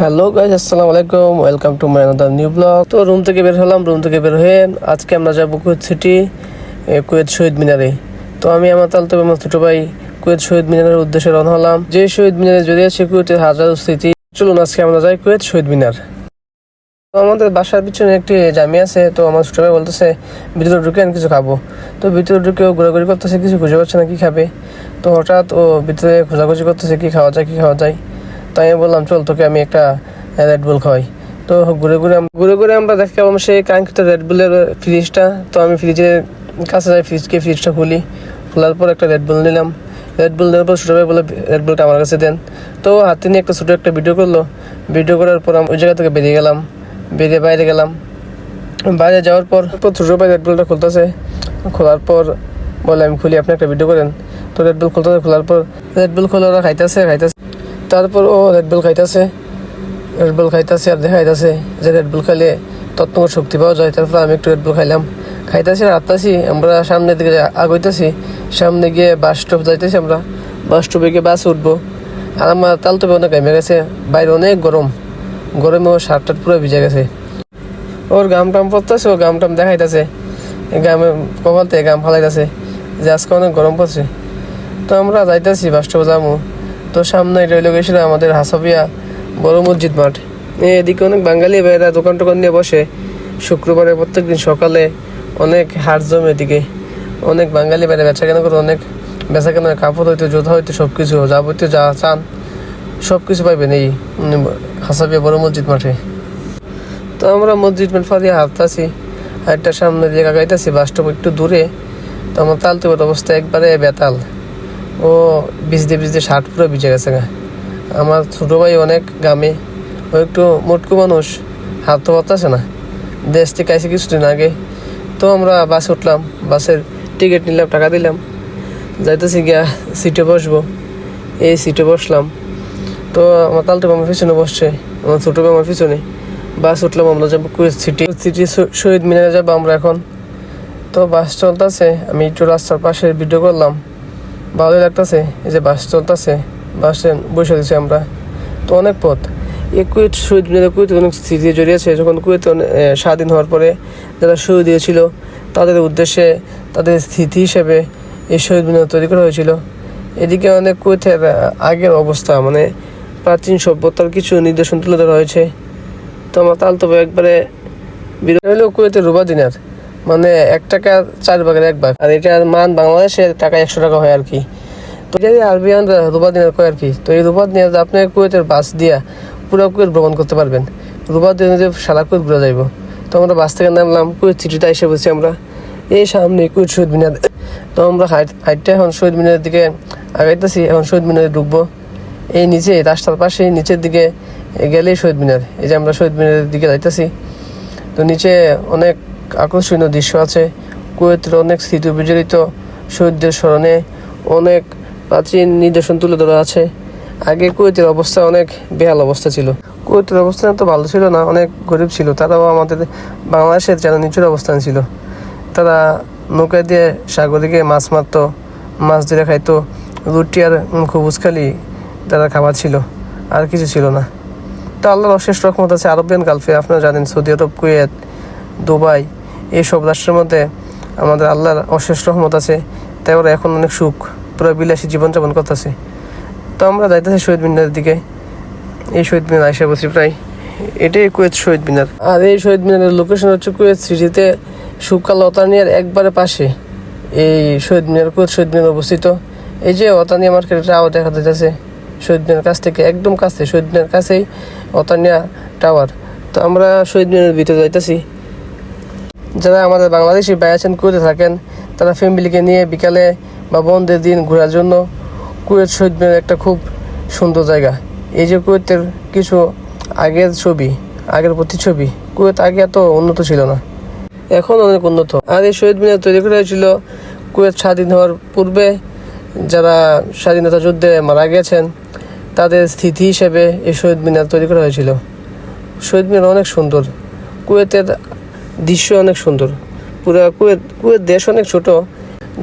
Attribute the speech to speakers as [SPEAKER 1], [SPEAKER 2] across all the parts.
[SPEAKER 1] Hello guys আসসালামু আলাইকুম welcome to my another new vlog তো রুম থেকে বের হলাম রুম থেকে বের হয়ে আজকে আমরা যাব কুয়েত সিটি কুয়েত শহীদ মিনারে। তো আমি আমার তাল তবে আমার ছোটো ভাই কুয়েত শহীদ মিনারের উদ্দেশ্যে রওনা হলাম। যে শহীদ মিনারে জড়িয়ে আছে কুয়েতের হাজার স্মৃতি, চলুন আজকে আমরা যাই কুয়েত শহীদ মিনার। তো আমাদের বাসার পিছনে একটি জামি আছে, তো আমার ছোটো ভাই বলতেছে, ভিতরে ঢুকে আমি কিছু খাব। তো ভিতরে ঢুকেও ঘোরাঘুরি করতেছে, কিছু খুঁজে পাচ্ছে না কি খাবে। তো হঠাৎ ও ভিতরে খোঁজাখুঁজি করতেছে, কি খাওয়া যায়, কি খাওয়া যায়। তাই আমি বললাম, চল তোকে আমি একটা রেড বুল খাওয়াই। তো ঘুরে ঘুরে ঘুরে ঘুরে আমরা দেখতে পাবো সেই কাঙ্ক্ষিত রেড বুলের ফ্রিজটা তো আমি ফ্রিজের কাছে যাই ফ্রিজকে ফ্রিজটা খুলি। খোলার পর একটা রেড বুল নিলাম। রেড বুল নেওয়ার পর ছোটো ভাই বলে রেড বুলটা আমার কাছে দেন। তো হাতে নিয়ে একটা ছোটো একটা ভিডিও করল। ভিডিও করার পর আমি ওই জায়গা থেকে বেরিয়ে গেলাম। বেরিয়ে বাইরে গেলাম। বাইরে যাওয়ার পর তো ছোটো ভাই রেড বুলটা খুলতেছে। খোলার পর বলে, আমি খুলি, আপনি একটা ভিডিও করেন। তো রেড বুল খুলতেছে, খোলার পর রেড বুল খোলা ওরা খাইতেছে খাইতেছে। তারপর ও রেড বুল খাইতেছে। রেড বুল খাইতেছে আর দেখাইতেছে যে রেড বুল খাইলে তত্ত্বর শক্তি পাওয়া যায়। তারপর আমি একটু রেড বুল খাইলাম। খাইতেছি আর আত্মাছি আমরা সামনের দিকে আগাইতেছি। সামনে গিয়ে বাস স্টপ যাইতেছি আমরা। বাস স্টপে গিয়ে বাস উঠবো। আর আমার তাল তবে অনেক ঘেমে গেছে। বাইরে অনেক গরম। গরমে ও শার্ট টার্ট পুরো ভিজে গেছে। ওর গাম টাম পড়তেছে, ও গাম টাম দেখাইতেছে। গামে কপাল থেকে গাম ফালাইতেছে যে আজকে অনেক গরম পড়ছে। তো আমরা যাইতেছি, বাস স্টপে যাব। তো সামনে রইল গেছিল আমাদের হাসাবিয়া বড় মসজিদ মাঠ। এদিকে অনেক বাঙালি ভাইয়েরা দোকান টোকান নিয়ে বসে। শুক্রবারে প্রত্যেকদিন সকালে অনেক হাট জমে এদিকে। অনেক বাঙালি বাইরে বেচা কেনা করে অনেক বেচা কেনা কাপড় হইতে জোধা হইতে সব কিছু যাবতীয় যা চান সব কিছু পাইবেন এই হাসাবিয়া বড় মসজিদ মাঠে। তো আমরা মসজিদ মাঠ ফারিয়ে হাঁটতেছি একটা সামনে দিয়ে গাইতেছি বাসটা একটু দূরে। তো আমার তালতুবের অবস্থা একবারে বেতাল। ও ভিজতে ভিজতে শার্ট পুরো ভিজে গেছে গা। আমার ছোটো ভাই অনেক গ্রামে ও একটু মোটকু মানুষ, হাত তো পারতেছে না। দেশ থেকে আসে কিছুদিন আগে, তো আমরা বাসে উঠলাম, বাসের টিকিট নিলাম, টাকা দিলাম। যাইতেছি গিয়া সিটে বসবো। এই সিটে বসলাম। তো আমার তালটুকু আমার পিছনে বসছে, আমার ছোটো ভাই আমার পিছনে। বাস উঠলাম, আমরা যাব সিটি সিটি শহীদ মিনারে যাব আমরা এখন। তো বাস চলতেছে, আমি একটু রাস্তার পাশে ভিডিও করলাম। ভালোই লাগতেছে, এই যে বাস চলতেছে, বাসে বসে দিছি আমরা। তো অনেক পথ। এই কুয়েত শহীদ মিনারে, কুয়েত অনেক স্মৃতি জড়িয়েছে যখন কুয়েত স্বাধীন হওয়ার পরে যারা শহীদ হয়েছিল, তাদের উদ্দেশ্যে, তাদের স্থিতি হিসেবে এই শহীদ মিনার তৈরি করা হয়েছিল। এদিকে অনেক কুয়েতের আগের অবস্থা মানে প্রাচীন সভ্যতার কিছু নির্দেশন তুলে ধরা হয়েছে। তো আমার তাল তবে একবারে বিরোধী হলো কুয়েতের রুবা দিনার। মানে এক টাকা চার ভাগের এক ভাগ। আর এটার মান বাংলাদেশের টাকা একশো টাকা হয় আর কি। তো যদি আরবিয়ানরা রুবা দিনার কয় আর কি? তো এই রুবা দিনার আপনি কুয়েতের বাস দিয়া পুরো কুয়েত ভ্রমণ করতে পারবেন। রুবা দিনে যে সারা কুয়েত ঘুরে যাইব। তো আমরা বাস থেকে নামলাম, কুয়েত সিটিতে এসে বলছি আমরা। এই সামনে কুয়েত শহীদ মিনার। তো আমরা হাইট হাইটটা এখন শহীদ মিনারের দিকে আগাইতেছি, এখন শহীদ মিনারে ঢুকবো। এই নিচে, রাস্তার পাশে, নিচের দিকে গেলেই শহীদ মিনার। এই যে আমরা শহীদ মিনারের দিকে যাইতেছি। তো নিচে অনেক আকর্ষণীয় দৃশ্য আছে। কুয়েতের অনেক স্মৃতি বিজড়িত শহীদদের স্মরণে অনেক প্রাচীন নিদর্শন তুলে ধরা আছে। আগে কুয়েতের অবস্থা অনেক বেহাল অবস্থা ছিল। কুয়েতের অবস্থান তো ভালো ছিল না, অনেক গরিব ছিল। তারাও আমাদের বাংলাদেশের যেন নিচুর অবস্থান ছিল। তারা নৌকা দিয়ে সাগরে গিয়ে মাছ মারতো, মাছ ধরে খাইতো। রুটি আর খবুজ খালি তারা খাবার ছিল, আর কিছু ছিল না। তো আল্লাহর অশেষ রকমত আছে আরবিয়ান গালফে। আপনারা জানেন সৌদি আরব, কুয়েত, দুবাই এইসব রাষ্ট্রের মধ্যে আমাদের আল্লাহর অশেষ রহমত আছে, তাই ওরা এখন অনেক সুখ, পুরো বিলাসী জীবনযাপন করতেছে। তো আমরা যাইতেছি শহীদ মিনারের দিকে। এই শহীদ মিনার আইসা বলছি প্রায়। এটাই কুয়েত শহীদ মিনার। আর এই শহীদ মিনারের লোকেশন হচ্ছে কুয়েত সিটিতে সুকাল অতানিয়ার একবারে পাশে। এই শহীদ মিনার, কুয়েত শহীদ মিনার অবস্থিত। এই যে অতানিয়া মার্কেটের টাওয়ার দেখা যাচ্ছে শহীদ মিনার কাছ থেকে একদম কাছে, শহীদ মিনার কাছেই অতানিয়া টাওয়ার তো আমরা শহীদ মিনারের ভিতরে যাইতেছি। যারা আমাদের বাংলাদেশি ভাই আছেন, কুয়েতে থাকেন, তারা ফ্যামিলিকে নিয়ে বিকালে বা বন্ধের দিন ঘোরার জন্য কুয়েত শহীদ মিনার একটা খুব সুন্দর জায়গা। এই যে কুয়েতের কিছু আগের ছবি, আগের প্রতিচ্ছবি, কুয়েত আগে এত উন্নত ছিল না, এখন অনেক উন্নত। আর এই শহীদ মিনার তৈরি করা হয়েছিল কুয়েত স্বাধীন হওয়ার পূর্বে। যারা স্বাধীনতা যুদ্ধে মারা গেছেন, তাদের স্থিতি হিসেবে এই শহীদ মিনার তৈরি করা হয়েছিল। শহীদ মিনার অনেক সুন্দর। কুয়েতের দৃশ্য অনেক সুন্দর। পুরো কুয়েত কুয়েত দেশ অনেক ছোট।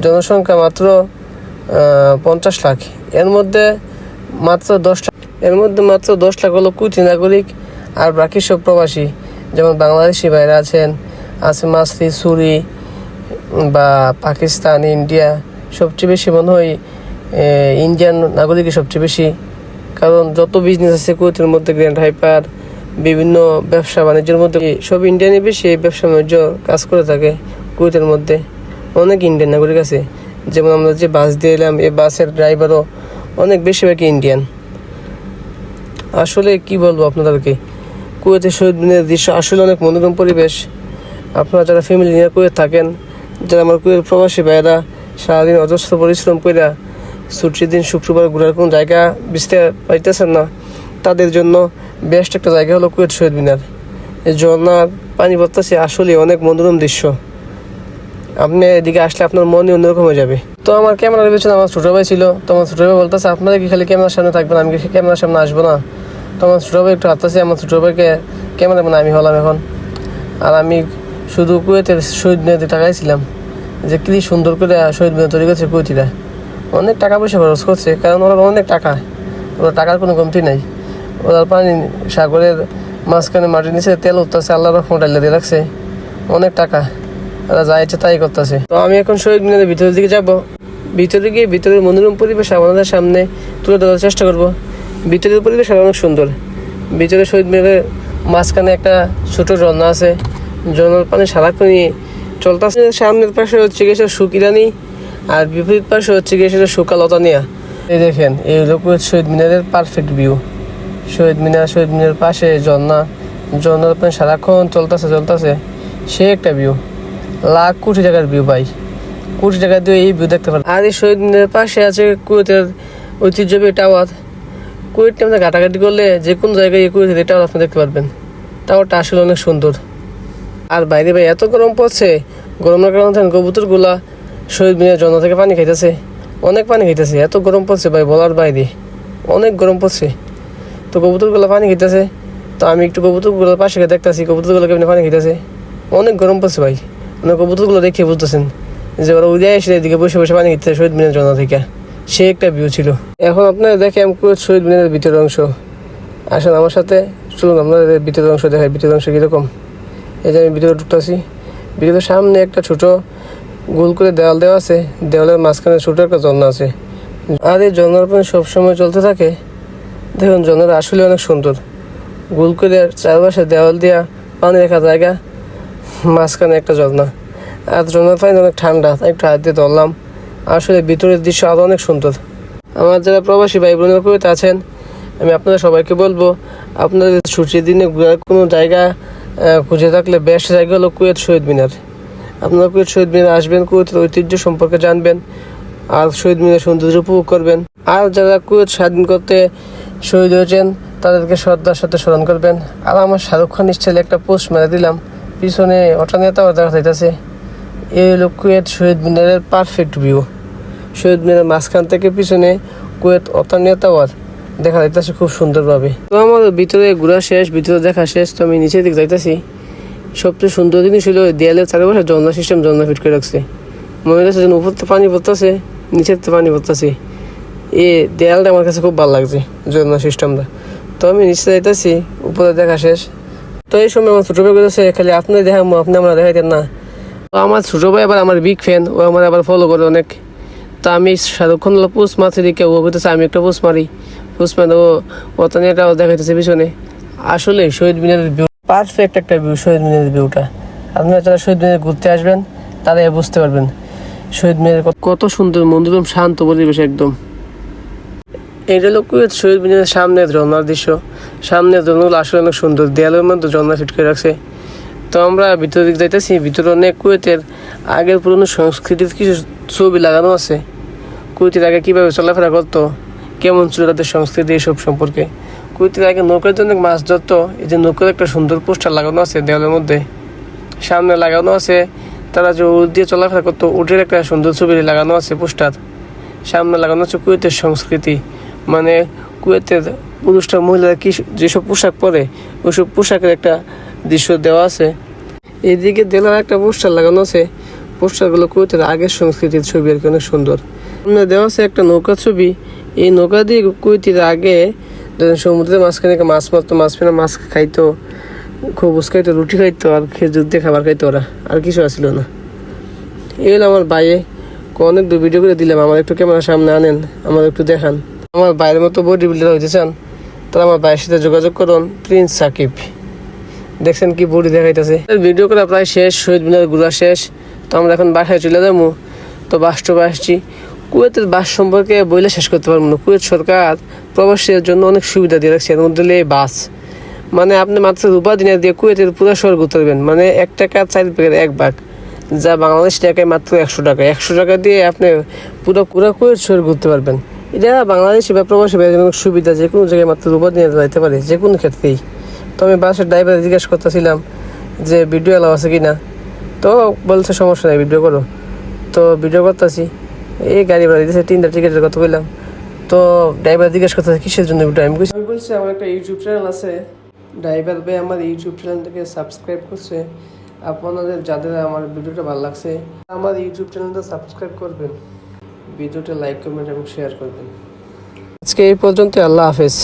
[SPEAKER 1] জনসংখ্যা মাত্র পঞ্চাশ লাখ। এর মধ্যে মাত্র দশ লাখ, এর মধ্যে মাত্র দশ লাখ হলো কুইতি নাগরিক আর বাকি সব প্রবাসী। যেমন বাংলাদেশি বাইরে আছেন, আছে মাসরি সুরি বা পাকিস্তান, ইন্ডিয়া, সবচেয়ে বেশি মনে হয় ইন্ডিয়ান নাগরিকই সবচেয়ে বেশি। কারণ যত বিজনেস আছে কুয়েতের মধ্যে গ্র্যান্ড হাইপার বিভিন্ন ব্যবসা বাণিজ্যের মধ্যে সব ইন্ডিয়ানই বেশি ব্যবসা বাণিজ্য কাজ করে থাকে কুয়েতের মধ্যে? অনেক ইন্ডিয়ান নাগরিক আছে। যেমন আমরা যে বাস দিয়ে এলাম, এই বাসের ড্রাইভারও অনেক বেশিরভাগই ইন্ডিয়ান আসলে কি বলব আপনাদেরকে? কুয়েতে শহীদ মিনারের দৃশ্য আসলে অনেক মনোরম পরিবেশ। আপনারা যারা ফ্যামিলি নিয়ে কুয়েত থাকেন, যারা আমার কুয়েত প্রবাসী ভাইয়েরা, সারাদিন অজস্র পরিশ্রম কইরা ছুটির দিন শুক্রবার ঘোরার কোনো জায়গা বুঝতে পাইতেছেন না, তাদের জন্য বেস্ট একটা জায়গা হলো কুয়েত শহীদ মিনার। এই ঝর্ণার পানি পড়তেছে আসলে অনেক মনোরম দৃশ্য। আপনি এদিকে আসলে আপনার মনই অন্যরকম হয়ে যাবে। তো আমার ক্যামেরার পেছনে আমার ছোটো ভাই ছিল। তো আমার ছোটো ভাই বলতেছে আপনারা কি খালি ক্যামেরার সামনে থাকবেন, আমি কি ক্যামেরার সামনে আসব না? তো আমার ছোটো ভাই একটু হাঁটতেছে, আমার ছোটো ভাইকে ক্যামেরা মানে আমি হলাম এখন। আর আমি শুধু কুয়েতের শহীদ মিনারে টাকাইছিলাম যে কি সুন্দর করে শহীদ মিনার তৈরি করছে কুয়েতিরা। অনেক টাকা পয়সা খরচ করছে, কারণ ওরা অনেক টাকা। ওরা টাকার কোনো কমতি নাই। ওরা পানি সাগরের মাঝখানে মাটির নিচে তেল উঠতেছে আল্লাহ রহমত আল্লাহ দিয়ে রাখছে। অনেক টাকা। ওরা যা ইচ্ছে তাই করতেছে। তো আমি এখন শহীদ মিনারের ভিতরের দিকে যাব। ভিতরে গিয়ে ভিতরের মনোরম পরিবেশ আমাদের সামনে তুলে ধরার চেষ্টা করব। ভিতরের পরিবেশ অনেক সুন্দর। ভিতরে শহীদ মিনারের মাঝখানে একটা ছোট ঝর্ণা আছে। ঝর্ণার পানি সারাক্ষণই চলতেছে। সামনের পাশে হচ্ছে গিয়ে সেটা সুকিরানি আর বিপরীত পাশে হচ্ছে গিয়ে সেটা সুকালতানিয়া এই দেখেন, এই হলো শহীদ মিনারের পারফেক্ট ভিউ শহীদ মিনার শহীদ মিনার পাশে ঝর্ণা ঝর্ণার পানি সারাক্ষণ চলতেছে চলতেছে। সে একটা ভিউ লাখ কোটি টাকার ভিউ ভাই। কোটি টাকা দিয়ে এই ভিউ দেখতে পারেন আর এই শহীদ মিনারের পাশে আছে কুয়েতের ঐতিহ্যবাহী টাওয়ার কুয়েত আমরা ঘাটাঘাটি করলে যে কোনো জায়গায় এই কুয়েতের টাওয়ার আপনি দেখতে পারবেন। টাওয়ারটা আসলে অনেক সুন্দর। আর বাইরে ভাই, এত গরম পড়ছে। গরমের কারণে দেখেন কবুতরগুলা শহীদ মিনার জন্ম থেকে পানি খাইতেছে। অনেক পানি খাইতেছে। এত গরম পড়ছে ভাই, বলার বাইরে। অনেক গরম পড়ছে। তো কবুতরগুলো পানি খেতেছে। তো আমি একটু কবুতরগুলো পাশে গিয়ে দেখতেছি, কবুতরগুলো কেমনি পানি খেতেছে। অনেক গরম পড়ছে ভাই। মানে কবুতরগুলো দেখে বুঝতেছেন যে ওরা উদয় এসে এদিকে বসে বসে পানি খেতেছে শহীদ মিনার জন্য থেকে। সে একটা ভিউ ছিল। এখন আপনারা দেখে আমি শহীদ মিনারের ভিতরের অংশ। আসেন আমার সাথে, চলুন আপনাদের ভিতরের অংশ দেখাই। ভিতরের অংশ কীরকম? এই যে আমি ভিতরে ঢুকতেছি। ভিতরে সামনে একটা ছোট গোল করে দেওয়াল দেওয়া আছে। দেওয়ালের মাঝখানে ছোট একটা ঝর্ণা আছে। আর এই ঝর্ণার পানি সবসময় চলতে থাকে। দেখুন ঝর্ণাটা আসলে অনেক সুন্দর। গোল করে চারপাশে দেওয়াল দিয়া পানি রাখা জায়গা, মাঝখানে একটা ঝর্ণা। আর ঝর্ণার পানি অনেক ঠান্ডা একটু হাত দিয়ে ধরলাম। আসলে ভিতরের দৃশ্য আরও অনেক সুন্দর। আমার যারা প্রবাসী ভাই বোনেরা কুয়েতে আছেন, আমি আপনাদের সবাইকে বলব, আপনাদের ছুটির দিনে ঘোরার কোনো জায়গা খুঁজে থাকলে বেস্ট জায়গা হলো কুয়েত শহীদ মিনার। আপনারা কুয়েত শহীদ মিনার আসবেন, কুয়েতের ঐতিহ্য সম্পর্কে জানবেন, আর শহীদ মিনার সৌন্দর্য উপভোগ করবেন। আর যারা কুয়েত স্বাধীন করতে শহীদ হয়েছেন, তাদেরকে শ্রদ্ধার সাথে স্মরণ করবেন। আর আমার শাহরুখ খান স্টাইলে একটা পোস্ট মেরে দিলাম। পিছনে ওটা নেতাও দেখা যাইতেছে। এই হলো কুয়েত শহীদ মিনারের পারফেক্ট ভিউ শহীদ মিনারের মাঝখান থেকে পিছনে কুয়েত অতানিয়া টাওয়ার দেখা যাইতেছে খুব সুন্দরভাবে। তো আমার ভিতরে ঘোরা শেষ, ভিতরে দেখা শেষ, তো আমি নিচের দিকে যাইতেছি। সবচেয়ে সুন্দর জিনিস হলো দেয়ালের চারপাশে ঝর্ণা সিস্টেম ঝর্ণা ফিট করে রাখছে। মনে হচ্ছে যেন উপর থেকে পানি পড়তেছে নিচের থেকে পানি পড়তেছে। এই দেয়ালটা আমার কাছে খুব ভালো লাগছে ঝর্ণা সিস্টেমটা। তো আমি নিচে যাইতেছি উপরে দেখা শেষ। তো এই সময় আমার ছোটো ভাই বলেছে খালি আপনি দেখাবো আপনি আমরা দেখাইতেন না। তো আমার ছোটো ভাই আবার আমার বিগ ফ্যান ও আমার আবার ফলো করে অনেক। তো আমি খান পোস্ট মারছে দিকে ও বলতেছে, আমি একটা পোস্ট মারি। পোস্ট মানে ও অতানিয়াটাও দেখাইতেছে পিছনে। আসলে শহীদ মিনারের ভিউ পারফেক্ট একটা ভিউ শহীদ মিনারের ভিউটা আপনারা যারা শহীদ মিনারে ঘুরতে আসবেন তারা বুঝতে পারবেন। শহীদ মিনারের কত- সুন্দর মনোরম, শান্ত পরিবেশ একদম। এটা হলো কুয়েত শহীদ মিনারের সামনে ঝর্ণার দৃশ্য। সামনে ঝর্ণাগুলো আসলে অনেক সুন্দর। দেয়ালের মধ্যে ঝর্ণা ফিট করে রাখছে। তো আমরা ভিতরের দিকে যাইতেছি, ভিতরে অনেক কুয়েতের আগের পুরনো সংস্কৃতির কিছু ছবি লাগানো আছে। কুয়েতের আগে কীভাবে চলাফেরা করতো, কেমন ছিল তাদের সংস্কৃতি এসব সম্পর্কে। কুয়েতের আগে নৌকার জন্য মাছ ধরতো, এই যে নৌকার একটা সুন্দর পোস্টার লাগানো আছে দেওয়ালের মধ্যে। সামনে লাগানো আছে, তারা যে উট দিয়ে চলাফেরা করতো, উটের একটা সুন্দর ছবি লাগানো আছে পোস্টার। সামনে লাগানো আছে কুয়েতের সংস্কৃতি। মানে কুয়েতের পুরুষরা, মহিলারা কি যেসব পোশাক পরে, ওইসব পোশাকের একটা দৃশ্য দেওয়া আছে। এদিকে দেলার একটা পোস্টার লাগানো আছে। পোস্টারগুলো কুয়েতের আগের সংস্কৃতির ছবি আর কি, অনেক সুন্দর। সামনে দেওয়া আছে একটা নৌকা ছবি। এই নৌকা দিয়ে কুয়েতির আগে যখন সমুদ্রে মাঝখানে মাছ মারতো, মাছ ফেনা মাছ খাইতো, খবুজ খাইতো, রুটি খাইতো আর খেজুর দিয়ে খাবার খাইতো ওরা। আর কিছু আসছিল না। এই হলো আমার বাইয়ে অনেক দূর ভিডিও করে দিলাম। আমার একটু ক্যামেরার সামনে আনেন, আমার একটু দেখান। আমার বাইরের মতো বডি বিল্ডার হইতে চান তাহলে আমার বাইয়ের সাথে যোগাযোগ করুন প্রিন্স সাকিব। দেখছেন কি বডি দেখাইতেছে? ভিডিও করা প্রায় শেষ, শহীদ মিনার ঘোরা শেষ। তো আমরা এখন বাসায় চলে যাব। তো বাসটা আসছি। কুয়েতের বাস সম্পর্কে বইলে শেষ করতে পারব না। কুয়েত সরকার প্রবাসীদের জন্য অনেক সুবিধা দিয়ে রাখছে, এর মধ্যে এই বাস। মানে আপনি মাত্র রূপা দিনে দিয়ে কুয়েতের পুরো শহর ঘুরতে মানে এক টাকা চার প্যাকেট এক ভাগ যা বাংলাদেশ টাকায় মাত্র একশো টাকা। একশো টাকা দিয়ে আপনি পুরো পুরো কুয়েত শহর ঘুরতে পারবেন। এটা বাংলাদেশি বা প্রবাসী অনেক সুবিধা যে কোনো জায়গায় মাত্র রূপা নিয়ে যাইতে পারে, যে কোনো ক্ষেত্রেই। তো আমি বাসের ড্রাইভার জিজ্ঞেস করতেছিলাম যে ভিডিও এলাও আছে কি না তো বলছে, সমস্যা নাই ভিডিও করো। তো ভিডিও করতেছি। এই গাড়ি ভাড়া দিতেছে, তিনটা টিকিটের কথা বললাম। তো ড্রাইভার জিজ্ঞেস করতেছে, কিসের জন্য ভিডিও আমি আমি বলছি, আমার একটা ইউটিউব চ্যানেল আছে। ড্রাইভার ভাই আমার ইউটিউব চ্যানেলটাকে সাবস্ক্রাইব করছে। আপনাদের, যাদের আমার ভিডিওটা ভালো লাগছে, আমার ইউটিউব চ্যানেলটা সাবস্ক্রাইব করবেন। ভিডিওটা লাইক কমেন্ট এবং শেয়ার করবেন। আজকে এই পর্যন্ত আল্লাহ হাফেজ।